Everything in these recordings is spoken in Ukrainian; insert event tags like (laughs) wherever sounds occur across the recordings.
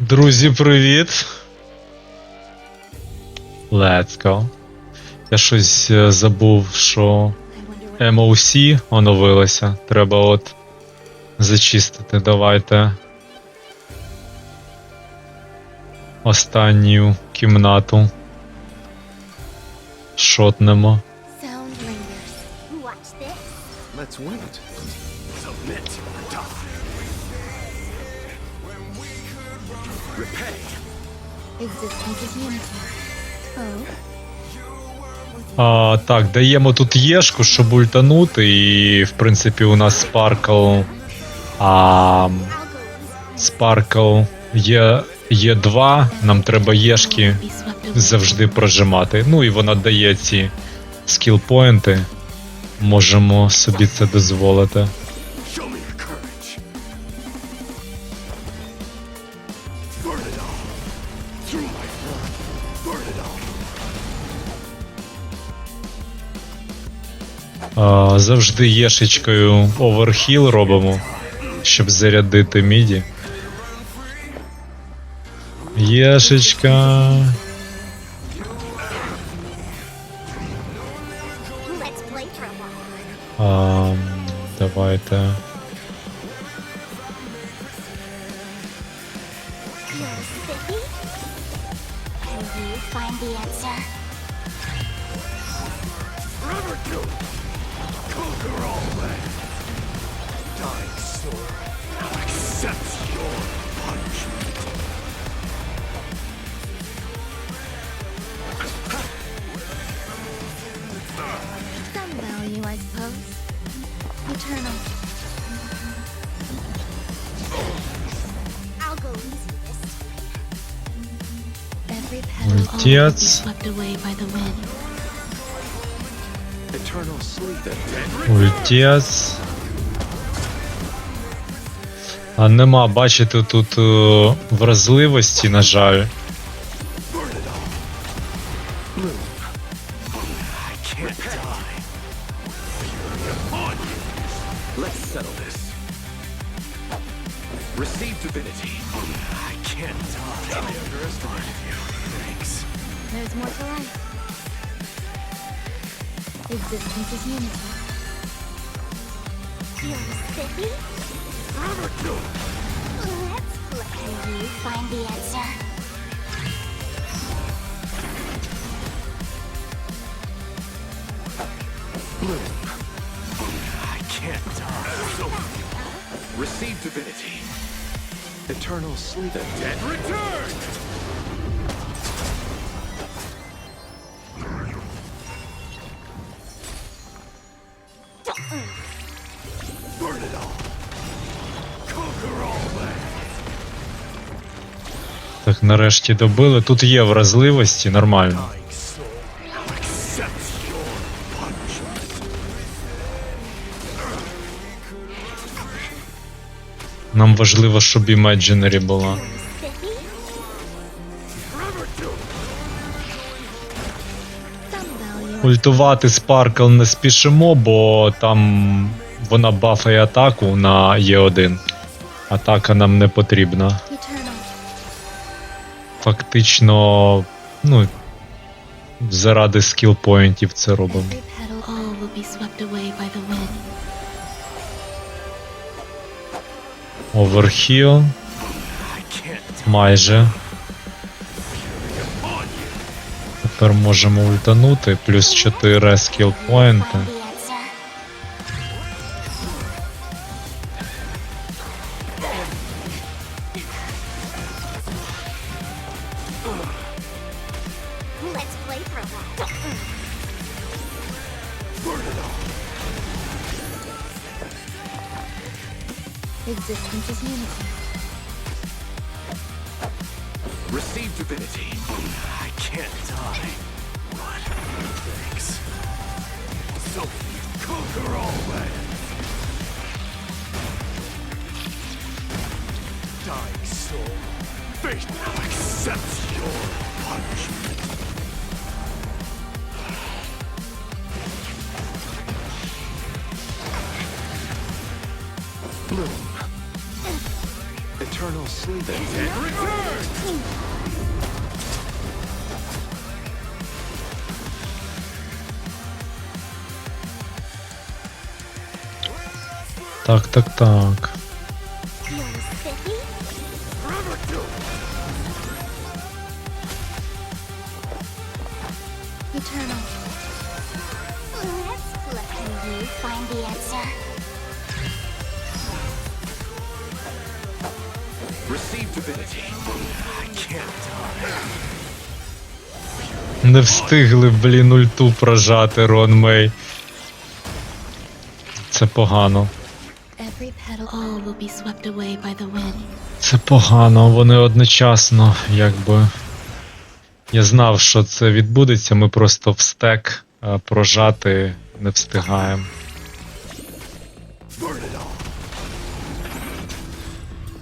Друзі, привіт. Let's go. Я щось е, забув, що MOC оновилося. Треба от зачистити. Давайте. Останню кімнату. Шотнемо. Let's wait. Submit or die. Repay. Existence is А, так, даємо тут єшку, щоб ультанути, і в принципі у нас спаркл. А, спаркл є, є 2, нам треба єшки завжди прожимати. Ну і вона дає ці скіл-поінти. Можемо собі це дозволити. Завжди єшечкою оверхіл робимо, щоб зарядити міді. Єшечка. А, давайте. Find the answer? Conquer all land. Dying soul. Now accept your punishment. Some value, I suppose. Eternal. I'll go easy this time. Every petal Ультец. А нема, бачите, тут е, вразливості, на жаль. There's more. Existence is unity. You're do. Let's play. Can you find the answer? I can't die. So, receive divinity. Eternal sleep. The dead return. Так, нарешті добили. Тут є вразливості, нормально. Нам важливо, щоб Imaginary була. Sticky? Forever do. Some value. Ультувати Спаркл не спішимо, бо там вона бафає атаку на Е1. Атака нам не потрібна. Фактично, ну, заради скіл-поінтів це робимо. Оверхіл. Майже. Тепер можемо ультанути. Плюс 4 скіл Let's play for a while. burn it all. Existence is unity. Receive divinity. I can't die. What? Thanks. So, conquer all land. Dying soul. Fate now accepts. Eternal sleep. Dead return! Так, так, так. Не встигли, блін, ульту прожати Рон Мей. Це погано. Це погано, вони одночасно, якби. Я знав, що це відбудеться, ми просто в стек е, прожати не встигаємо.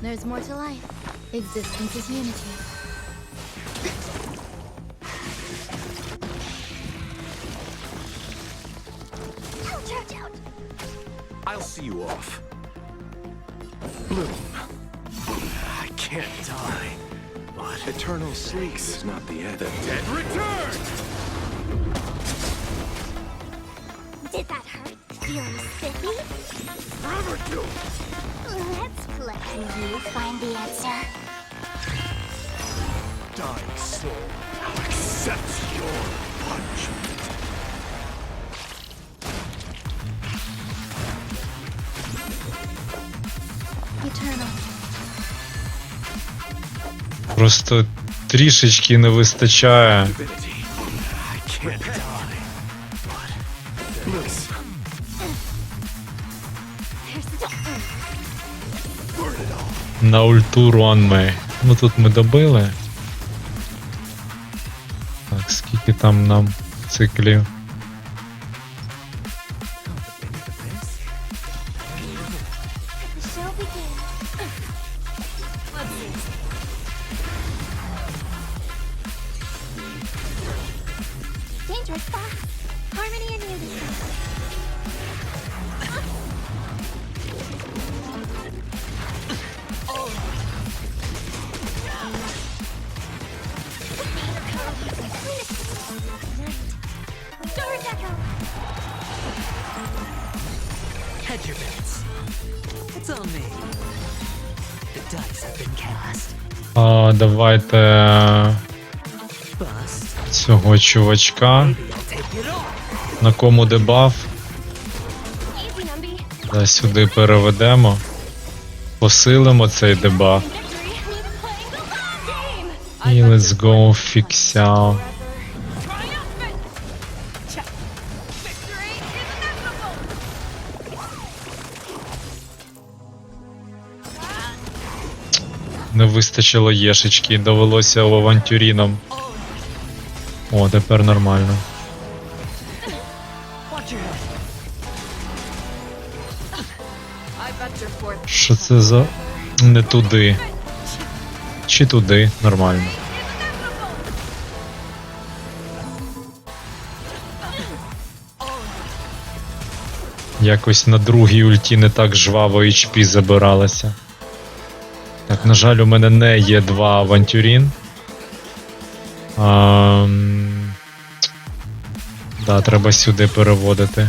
There's more to life. Existence is unity. See you off. Bloom. I can't die. But eternal sleep is not the end. The dead return! Did that hurt? Feeling spiffy? Forever do. Let's play. Can you find the answer? Dying soul. Now accept your punishment. Просто трішечки не вистачає. На ульту Рон Мей. Ну тут ми добили. Так, скільки там нам циклів? Dangerous thoughts. Harmony and unity. Storm Echo. Hedge your bets. It's on me. The dice have been cast. А, давайте е, Bust. Цього чувачка. На кому дебаф? Да, сюди переведемо. Посилимо цей дебаф. І let's go inevitable. Не вистачило єшечки, довелося авантюрінам. О, тепер нормально. Що це за. Не туди. Чи туди, нормально. Якось на другій ульті не так жваво HP забиралося. Так, на жаль, у мене не є два авантюрін. Ам... Да, треба сюди переводити.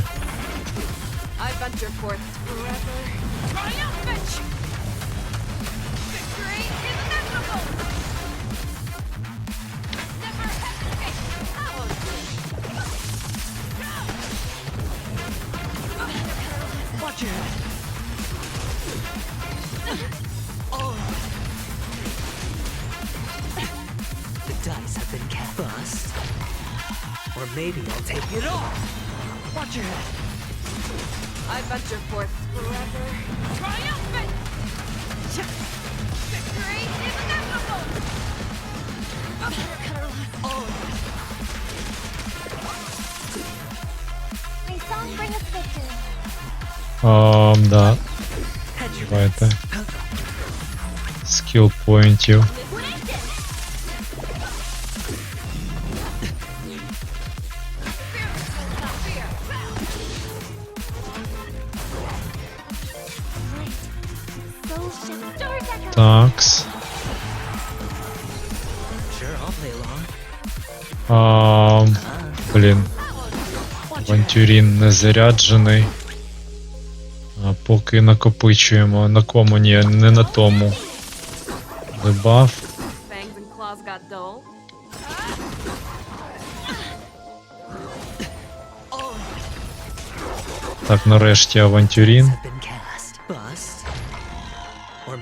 take it all. Watch your head. I venture forth forever. Triumphant. Victory is inevitable. May song bring us victory. Ам, да, Hedge your давайте. Скіл поінтів. Такс. А, блін. Вантюрін не заряджений. А поки накопичуємо. На кому ні, не на тому. Дебаф. Так, нарешті авантюрін.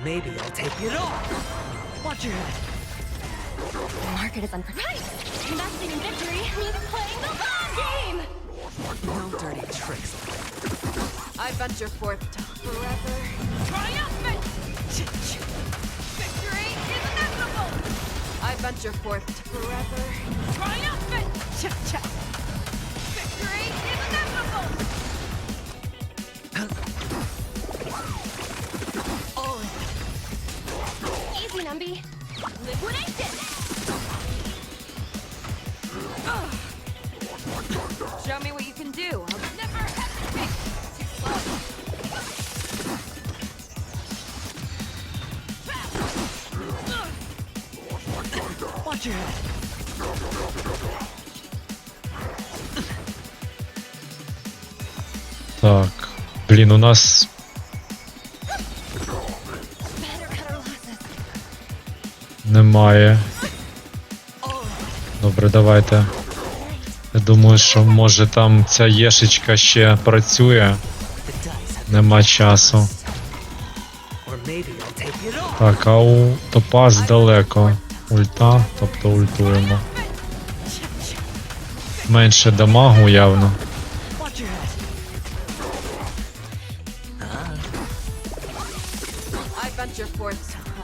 Maybe I'll take it off. Watch your head. The market is unpredictable. Investing in victory means playing the long game. No dirty tricks. I venture forth to forever. Triumphant! Victory is inevitable! I venture forth to forever. Triumphant! Easy, Numby. Liquidation. Show me what you can do. I'll never hesitate. Too slow. Watch your head. Так. Блін, у нас немає. Добре, давайте. Я думаю, що може там ця єшечка ще працює. Нема часу. Так, а у топаз далеко. Ульта, тобто ультуємо. Менше дамагу явно. I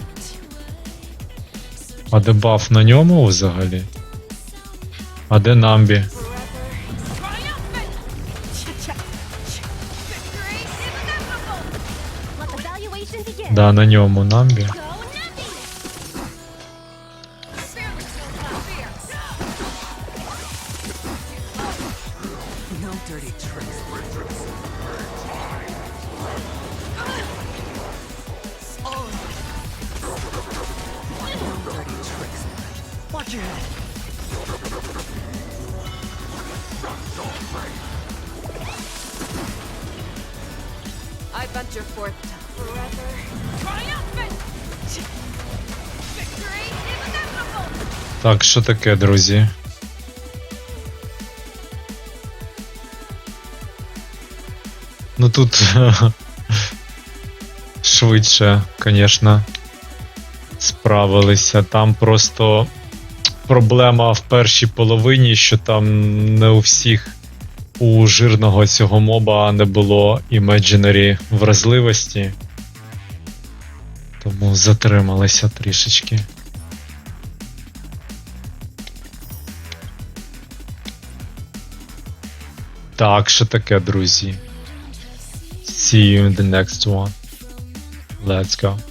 А дебаф на ньому взагалі? А де Намбі? Да, на ньому Намбі. Forth forever. Triumphant! Victory inevitable! Так, що таке, друзі? Ну тут (laughs) швидше, звісно, справилися. Там просто проблема в першій половині, що там не у всіх у жирного цього моба не було імедженері вразливості. Тому затрималися трішечки. Так, що таке, друзі? See you in the next one. Let's go.